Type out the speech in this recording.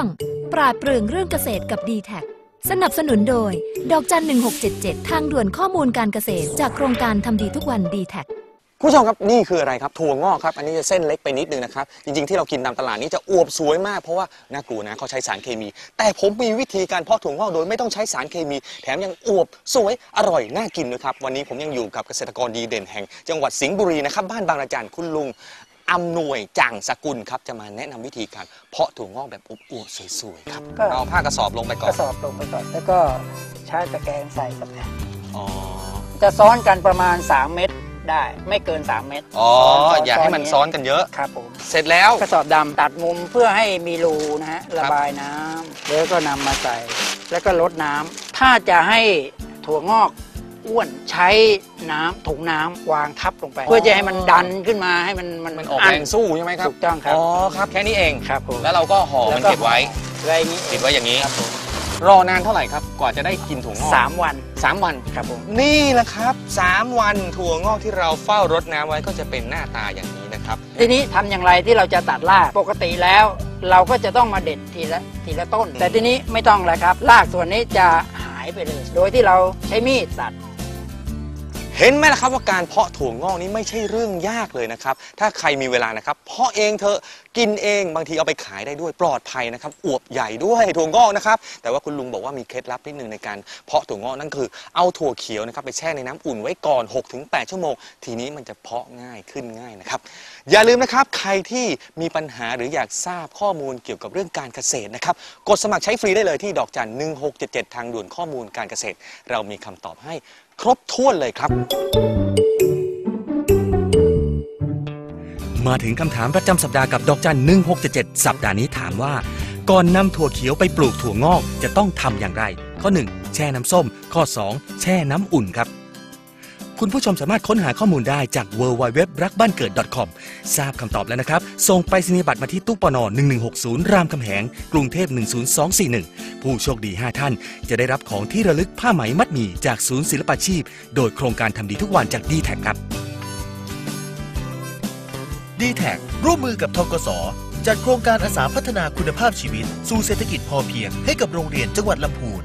ง ปราดเปรื่องเรื่องเกษตรกับ d t แทสนับสนุนโดย ดอกจัน 1677 ทางด่วนข้อมูลการเกษตร จากโครงการทำดีทุกวัน d t แทคุณผู้ชมครับนี่คืออะไรครับถั่วงอกครับอันนี้จะเส้นเล็กไปนิดนึงนะครับจริงๆที่เรากินตามตลาดนี้จะอวบสวยมากเพราะว่าน่ากลัวนะเขาใช้สารเคมี แต่ผมมีวิธีการเพาะถั่วงอกโดยไม่ต้องใช้สารเคมี แถมยังอวบสวยอร่อยน่ากินด้วยครับวันนี้ผมยังอยู่กับเกษตรกรดีเด่นแห่ง จังหวัดสิงห์บุรีนะครับบ้านบางระจันคุณลุง อำนวยจ่างสกุลครับจะมาแนะนำวิธีการเพาะถั่วงอกแบบอวบๆสวยๆครับก็ เอาผ้ากระสอบลงไปก่กอนระสอบลงไปก่อนแล้วก็ใช้ตะแกรงใส่กับแผ่นอ๋อจะซ้อนกันประมาณ 3 เม็ดได้ ไม่เกิน 3 เม็ดอ๋อซ้นอย่าให้มันซ้อนกันเยอะ ครับผมเสร็จแล้ว กระสอบดำตัดมุมเพื่อให้มีรูนะฮะระบายน้ำแล้วก็นำมาใส่ แล้วก็ลดน้ำถ้าจะให้ถั่วงอก อ้วนใช้น้ำถุงน้ำวางทับลงไป เพื่อจะให้มันดันขึ้นมาให้มันมันมันออกแรงสู้ใช่ไหมครับถูกต้องครับอ๋อครับแค่นี้เอง ครับผมแล้วเราก็ห่อมันเก็บไว้ไว้อย่างนี้ติดไว้อย่างนี้ ครับผมรอนานเท่าไหร่ครับ กว่าจะได้กินถั่วงอกสามวันสามวัน ครับผม นี่แหละครับสามวันถั่วงอกที่เราเฝ้ารดน้ำไว้ก็จะเป็นหน้าตาอย่างนี้นะครับ ทีนี้ทำอย่างไรที่เราจะตัดรากปกติแล้ว เราก็จะต้องมาเด็ดทีละทีละต้น แต่ทีนี้ไม่ต้องแล้วครับรากส่วนนี้จะหายไปเลย โดยที่เราใช้มีดตัด เห็นไหมล่ะครับว่าการเพาะถั่วงอกนี้ไม่ใช่เรื่องยากเลยนะครับ ถ้าใครมีเวลานะครับ เพาะเองเถอะกินเองบางทีเอาไปขายได้ด้วยปลอดภัยนะครับ อวบใหญ่ด้วยถั่วงอกนะครับ แต่ว่าคุณลุงบอกว่ามีเคล็ดลับนิดนึงในการเพาะถั่วงอกนั่นคือ เอาถั่วเขียวนะครับไปแช่ในน้ำอุ่นไว้ก่อน 6-8 ชั่วโมง ทีนี้มันจะเพาะง่ายขึ้นง่ายนะครับ อย่าลืมนะครับใครที่มีปัญหาหรืออยากทราบข้อมูลเกี่ยวกับเรื่องการเกษตรนะครับ กดสมัครใช้ฟรีได้เลยที่ดอกจัน1677 ทางด่วนข้อมูลการเกษตร เรามีคำตอบให้ ครบถ้วนเลยครับ มาถึงคำถามประจำสัปดาห์กับดอกจัน1677 สัปดาห์นี้ถามว่า ก่อนนำถั่วเขียวไปปลูกถั่วงอกจะต้องทำอย่างไร ข้อ 1 แช่น้ำส้ม ข้อ 2 แช่น้ำอุ่นครับ คุณผู้ชมสามารถค้นหาข้อมูลได้จาก w w w รักบ้านเกิด .com ทราบคำตอบแล้วนะครับ ส่งไปสนียบัตรมาที่ตู้ปน1160 รามคำแหง กรุงเทพ 10241 ผู้โชคดี 5 ท่าน จะได้รับของที่ระลึกผ้าไหมมัดหมี่จากศูนย์ศิลปาชีพ โดยโครงการทำดีทุกวันจากดีแท็ครับ d t แทร่วมมือกับทกสจัดโครงการอาสาพัฒนาคุณภาพชีวิต สู่เศรษฐกิจพอเพียงให้กับโรงเรียนจังหวัดลำพูน